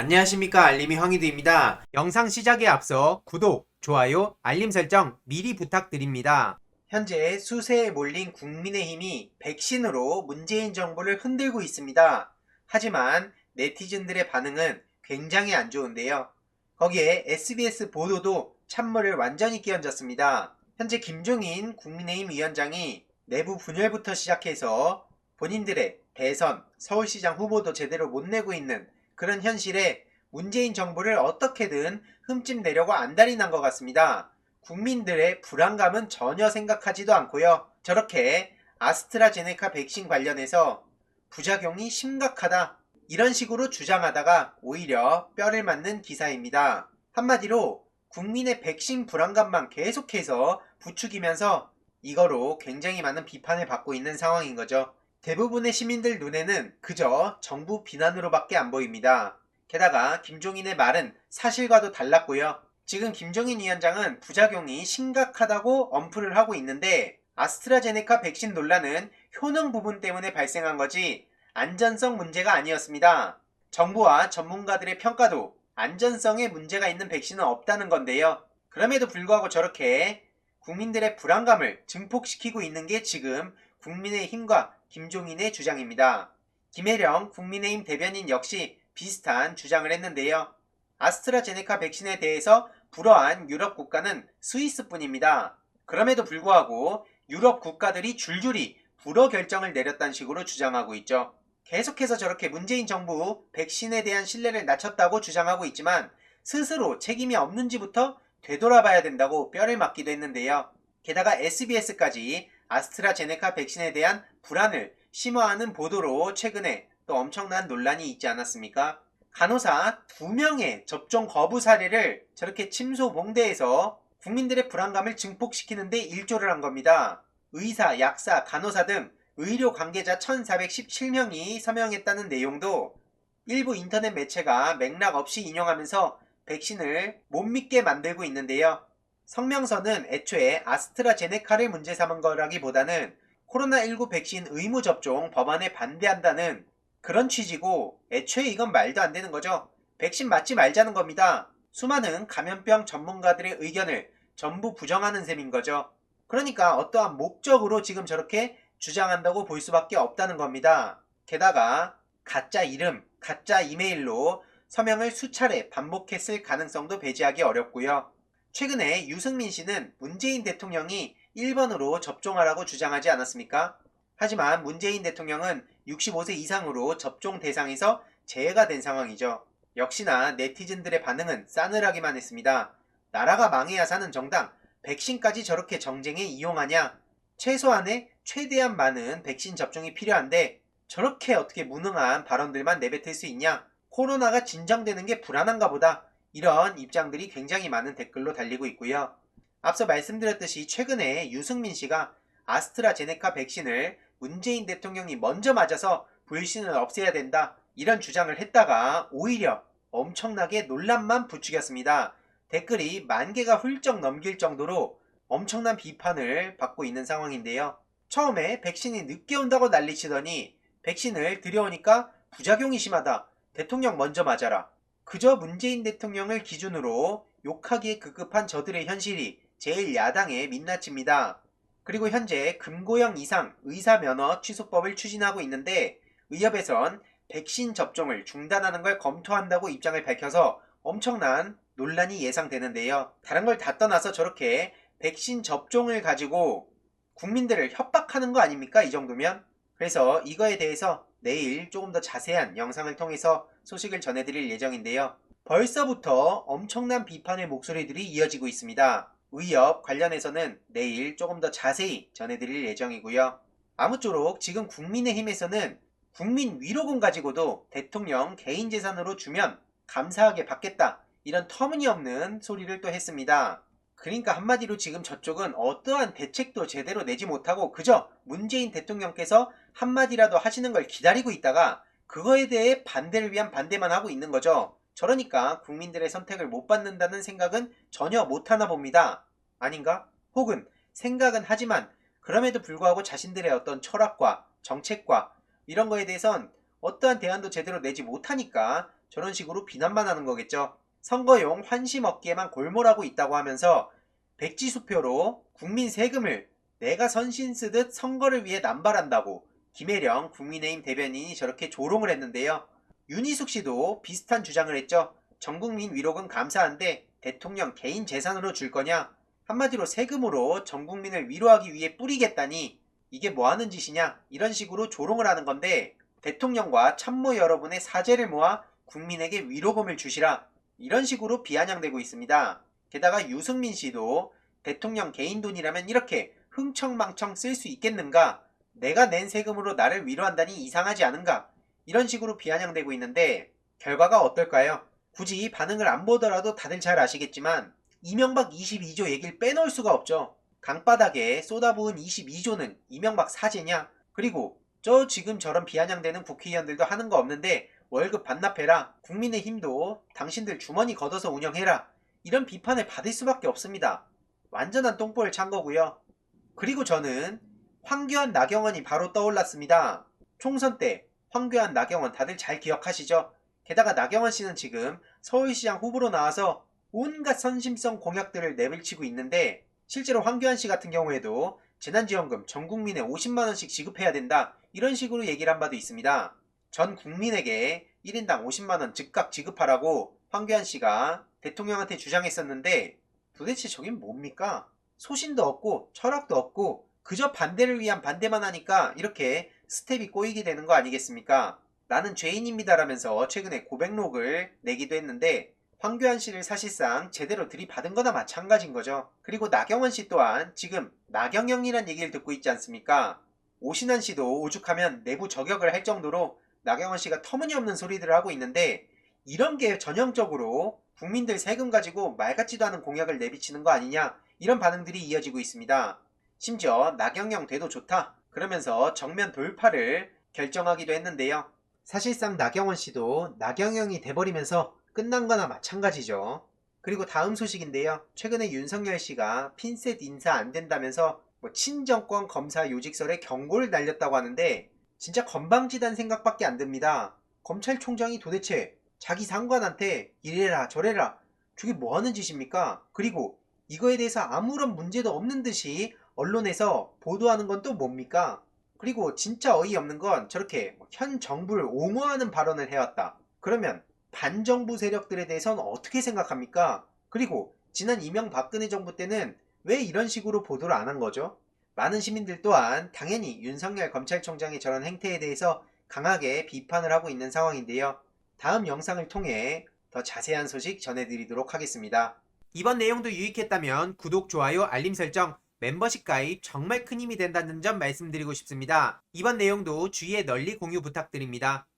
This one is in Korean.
안녕하십니까 알림이 황희두입니다. 영상 시작에 앞서 구독, 좋아요, 알림 설정 미리 부탁드립니다. 현재 수세에 몰린 국민의힘이 백신으로 문재인 정부를 흔들고 있습니다. 하지만 네티즌들의 반응은 굉장히 안 좋은데요. 거기에 SBS 보도도 찬물을 완전히 끼얹었습니다. 현재 김종인 국민의힘 위원장이 내부 분열부터 시작해서 본인들의 대선, 서울시장 후보도 제대로 못 내고 있는 그런 현실에 문재인 정부를 어떻게든 흠집 내려고 안달이 난 것 같습니다. 국민들의 불안감은 전혀 생각하지도 않고요. 저렇게 아스트라제네카 백신 관련해서 부작용이 심각하다. 이런 식으로 주장하다가 오히려 뼈를 맞는 기사입니다. 한마디로 국민의 백신 불안감만 계속해서 부추기면서 이거로 굉장히 많은 비판을 받고 있는 상황인 거죠. 대부분의 시민들 눈에는 그저 정부 비난으로밖에 안 보입니다. 게다가 김종인의 말은 사실과도 달랐고요. 지금 김종인 위원장은 부작용이 심각하다고 엄프를 하고 있는데 아스트라제네카 백신 논란은 효능 부분 때문에 발생한 거지 안전성 문제가 아니었습니다. 정부와 전문가들의 평가도 안전성에 문제가 있는 백신은 없다는 건데요. 그럼에도 불구하고 저렇게 국민들의 불안감을 증폭시키고 있는 게 지금 국민의 힘과 김종인의 주장입니다. 김혜령 국민의힘 대변인 역시 비슷한 주장을 했는데요. 아스트라제네카 백신에 대해서 불허한 유럽 국가는 스위스뿐입니다. 그럼에도 불구하고 유럽 국가들이 줄줄이 불허 결정을 내렸다는 식으로 주장하고 있죠. 계속해서 저렇게 문재인 정부 백신에 대한 신뢰를 낮췄다고 주장하고 있지만 스스로 책임이 없는지부터 되돌아봐야 된다고 뼈를 맞기도 했는데요. 게다가 SBS까지 아스트라제네카 백신에 대한 불안을 심화하는 보도로 최근에 또 엄청난 논란이 있지 않았습니까? 간호사 두 명의 접종 거부 사례를 저렇게 침소 봉대에서 국민들의 불안감을 증폭시키는데 일조를 한 겁니다. 의사, 약사, 간호사 등 의료 관계자 1417명이 서명했다는 내용도 일부 인터넷 매체가 맥락 없이 인용하면서 백신을 못 믿게 만들고 있는데요. 성명서는 애초에 아스트라제네카를 문제 삼은 거라기보다는 코로나19 백신 의무 접종 법안에 반대한다는 그런 취지고 애초에 이건 말도 안 되는 거죠. 백신 맞지 말자는 겁니다. 수많은 감염병 전문가들의 의견을 전부 부정하는 셈인 거죠. 그러니까 어떠한 목적으로 지금 저렇게 주장한다고 볼 수밖에 없다는 겁니다. 게다가 가짜 이름, 가짜 이메일로 서명을 수차례 반복했을 가능성도 배제하기 어렵고요. 최근에 유승민 씨는 문재인 대통령이 1번으로 접종하라고 주장하지 않았습니까? 하지만 문재인 대통령은 65세 이상으로 접종 대상에서 제외가 된 상황이죠. 역시나 네티즌들의 반응은 싸늘하기만 했습니다. 나라가 망해야 사는 정당, 백신까지 저렇게 정쟁에 이용하냐? 최소한의 최대한 많은 백신 접종이 필요한데 저렇게 어떻게 무능한 발언들만 내뱉을 수 있냐? 코로나가 진정되는 게 불안한가 보다. 이런 입장들이 굉장히 많은 댓글로 달리고 있고요. 앞서 말씀드렸듯이 최근에 유승민 씨가 아스트라제네카 백신을 문재인 대통령이 먼저 맞아서 불신을 없애야 된다. 이런 주장을 했다가 오히려 엄청나게 논란만 부추겼습니다. 댓글이 만 개가 훌쩍 넘길 정도로 엄청난 비판을 받고 있는 상황인데요. 처음에 백신이 늦게 온다고 난리치더니 백신을 들여오니까 부작용이 심하다. 대통령 먼저 맞아라. 그저 문재인 대통령을 기준으로 욕하기에 급급한 저들의 현실이 제일 야당에 민낯입니다. 그리고 현재 금고형 이상 의사 면허 취소법을 추진하고 있는데 의협에선 백신 접종을 중단하는 걸 검토한다고 입장을 밝혀서 엄청난 논란이 예상되는데요. 다른 걸 다 떠나서 저렇게 백신 접종을 가지고 국민들을 협박하는 거 아닙니까? 이 정도면? 그래서 이거에 대해서 내일 조금 더 자세한 영상을 통해서 소식을 전해드릴 예정인데요. 벌써부터 엄청난 비판의 목소리들이 이어지고 있습니다. 의협 관련해서는 내일 조금 더 자세히 전해드릴 예정이고요. 아무쪼록 지금 국민의힘에서는 국민 위로금 가지고도 대통령 개인 재산으로 주면 감사하게 받겠다. 이런 터무니없는 소리를 또 했습니다. 그러니까 한마디로 지금 저쪽은 어떠한 대책도 제대로 내지 못하고 그저 문재인 대통령께서 한마디라도 하시는 걸 기다리고 있다가 그거에 대해 반대를 위한 반대만 하고 있는 거죠. 저러니까 국민들의 선택을 못 받는다는 생각은 전혀 못하나 봅니다. 아닌가? 혹은 생각은 하지만 그럼에도 불구하고 자신들의 어떤 철학과 정책과 이런 거에 대해선 어떠한 대안도 제대로 내지 못하니까 저런 식으로 비난만 하는 거겠죠. 선거용 환심 얻기에만 골몰하고 있다고 하면서 백지수표로 국민 세금을 내가 선신 쓰듯 선거를 위해 남발한다고 김혜령 국민의힘 대변인이 저렇게 조롱을 했는데요. 윤희숙 씨도 비슷한 주장을 했죠. 전 국민 위로금 감사한데 대통령 개인 재산으로 줄 거냐? 한마디로 세금으로 전 국민을 위로하기 위해 뿌리겠다니 이게 뭐 하는 짓이냐? 이런 식으로 조롱을 하는 건데 대통령과 참모 여러분의 사죄를 모아 국민에게 위로금을 주시라 이런 식으로 비아냥대고 있습니다. 게다가 유승민 씨도 대통령 개인 돈이라면 이렇게 흥청망청 쓸 수 있겠는가? 내가 낸 세금으로 나를 위로한다니 이상하지 않은가? 이런 식으로 비아냥대고 있는데 결과가 어떨까요? 굳이 반응을 안 보더라도 다들 잘 아시겠지만 이명박 22조 얘기를 빼놓을 수가 없죠. 강바닥에 쏟아부은 22조는 이명박 사죄냐? 그리고 저 지금 저런 비아냥대는 국회의원들도 하는 거 없는데 월급 반납해라. 국민의힘도 당신들 주머니 걷어서 운영해라. 이런 비판을 받을 수밖에 없습니다. 완전한 똥볼 찬 거고요. 그리고 저는 황교안 나경원이 바로 떠올랐습니다. 총선 때 황교안 나경원 다들 잘 기억하시죠? 게다가 나경원 씨는 지금 서울시장 후보로 나와서 온갖 선심성 공약들을 내비치고 있는데 실제로 황교안 씨 같은 경우에도 재난지원금 전 국민에 50만 원씩 지급해야 된다 이런 식으로 얘기를 한 바도 있습니다. 전 국민에게 1인당 50만 원 즉각 지급하라고 황교안 씨가 대통령한테 주장했었는데 도대체 저긴 뭡니까? 소신도 없고 철학도 없고 그저 반대를 위한 반대만 하니까 이렇게 스텝이 꼬이게 되는 거 아니겠습니까? 나는 죄인입니다라면서 최근에 고백록을 내기도 했는데 황교안 씨를 사실상 제대로 들이받은 거나 마찬가지인 거죠. 그리고 나경원 씨 또한 지금 나경영이란 얘기를 듣고 있지 않습니까? 오신환 씨도 오죽하면 내부 저격을 할 정도로 나경원 씨가 터무니없는 소리들을 하고 있는데 이런 게 전형적으로 국민들 세금 가지고 말 같지도 않은 공약을 내비치는 거 아니냐 이런 반응들이 이어지고 있습니다. 심지어 나경영 돼도 좋다 그러면서 정면 돌파를 결정하기도 했는데요. 사실상 나경원 씨도 나경영이 돼버리면서 끝난 거나 마찬가지죠. 그리고 다음 소식인데요. 최근에 윤석열 씨가 핀셋 인사 안 된다면서 뭐 친정권 검사 요직설에 경고를 날렸다고 하는데 진짜 건방지단 생각밖에 안 듭니다. 검찰총장이 도대체 자기 상관한테 이래라 저래라 저게 뭐 하는 짓입니까? 그리고 이거에 대해서 아무런 문제도 없는 듯이 언론에서 보도하는 건 또 뭡니까? 그리고 진짜 어이없는 건 저렇게 현 정부를 옹호하는 발언을 해왔다. 그러면 반정부 세력들에 대해서는 어떻게 생각합니까? 그리고 지난 이명박근혜 정부 때는 왜 이런 식으로 보도를 안 한 거죠? 많은 시민들 또한 당연히 윤석열 검찰총장의 저런 행태에 대해서 강하게 비판을 하고 있는 상황인데요. 다음 영상을 통해 더 자세한 소식 전해드리도록 하겠습니다. 이번 내용도 유익했다면 구독, 좋아요, 알림 설정, 멤버십 가입 정말 큰 힘이 된다는 점 말씀드리고 싶습니다. 이번 내용도 주위에 널리 공유 부탁드립니다.